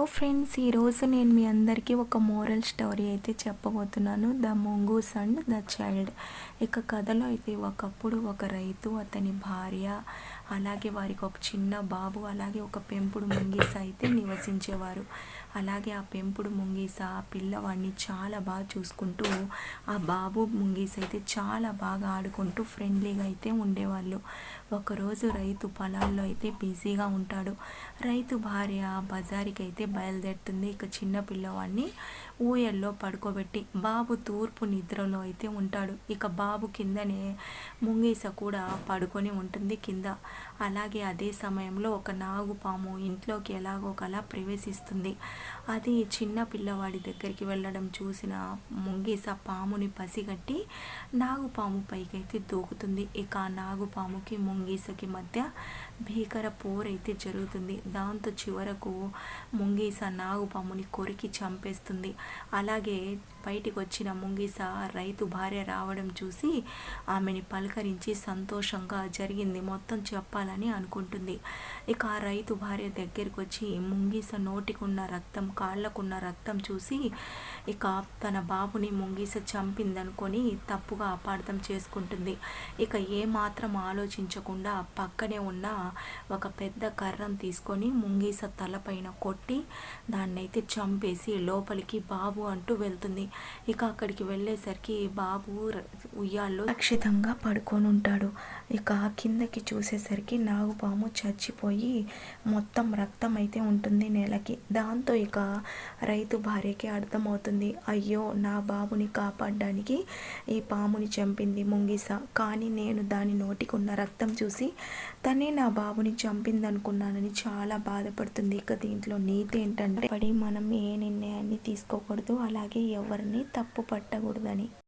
Hello friends ఈరోజు నేను మీ అందరికీ ఒక మోరల్ స్టోరీ అయితే చెప్పబోతున్నాను. The mongoose and the child ఇక కథలో అయితే ఒకప్పుడు ఒక రైతు అతని భార్య అలాగే వారికి ఒక చిన్న బాబు అలాగే ఒక పెంపుడు ముంగీస అయితే నివసించేవారు. అలాగే ఆ పెంపుడు ముంగీస ఆ పిల్లవాడిని చాలా బాగా చూసుకుంటూ ఆ బాబు ముంగీస అయితే చాలా బాగా ఆడుకుంటూ ఫ్రెండ్లీగా అయితే ఉండేవాళ్ళు. ఒకరోజు రైతు పొలాల్లో అయితే బిజీగా ఉంటాడు. రైతు భార్య బజారుకి అయితే బయలుదేరుతుంది. ఇక చిన్న పిల్లవాడిని ఊయల్లో పడుకోబెట్టి బాబు తూర్పు నిద్రలో అయితే ఉంటాడు. ఇక బాబు కిందనే ముంగీస కూడా పడుకొని ఉంటుంది కింద. అలాగే అదే సమయంలో ఒక నాగుపాము ఇంట్లోకి ఎలాగో ఒకలా ప్రవేశిస్తుంది. అది చిన్న పిల్లవాడి దగ్గరికి వెళ్ళడం చూసిన ముంగీస పాముని పసిగట్టి నాగుపాము పైకైతే దూకుతుంది. ఇక ఆ నాగుపాముకి ముంగీసకి మధ్య భీకర పోరైతే జరుగుతుంది. దాంతో చివరకు ముంగి ముంగీస నాగుపాముని కొరికి చంపేస్తుంది. అలాగే బయటికి వచ్చిన ముంగీస రైతు భార్య రావడం చూసి ఆమెని పలకరించి సంతోషంగా జరిగింది మొత్తం చెప్పాలని అనుకుంటుంది. ఇక ఆ రైతు భార్య దగ్గరికి వచ్చి ముంగీస నోటికున్న రక్తం కాళ్ళకున్న రక్తం చూసి ఇక తన బాబుని ముంగీస చంపిందనుకొని తప్పుగా అపార్థం చేసుకుంటుంది. ఇక ఏ మాత్రం ఆలోచించకుండా పక్కనే ఉన్న ఒక పెద్ద కర్రం తీసుకొని ముంగీస తలపైన కొట్టి దాన్నైతే చంపేసి లోపలికి బాబు అంటూ వెళ్తుంది. ఇక అక్కడికి వెళ్ళేసరికి బాబు ఉయ్యాల్లో రక్షితంగా పడుకొని ఉంటాడు. ఇక కిందకి చూసేసరికి నాగుపాము చచ్చిపోయి మొత్తం రక్తం అయితే ఉంటుంది నేలకి. దాంతో ఇక రైతు భార్యకి అర్థమవుతుంది. అయ్యో నా బాబుని కాపాడడానికి ఈ పాముని చంపింది ముంగిస. కానీ నేను దాని నోటికి ఉన్న రక్తం చూసి తనే నా బాబుని చంపింది అనుకున్నానని చాలా బాధపడుతుంది. ఇక దీంట్లో నీతి ఏంటంటే పడి మనం ఏ నిర్ణయాన్ని తీసుకోకూడదు అలాగే ఎవరిని తప్పు పట్టకూడదని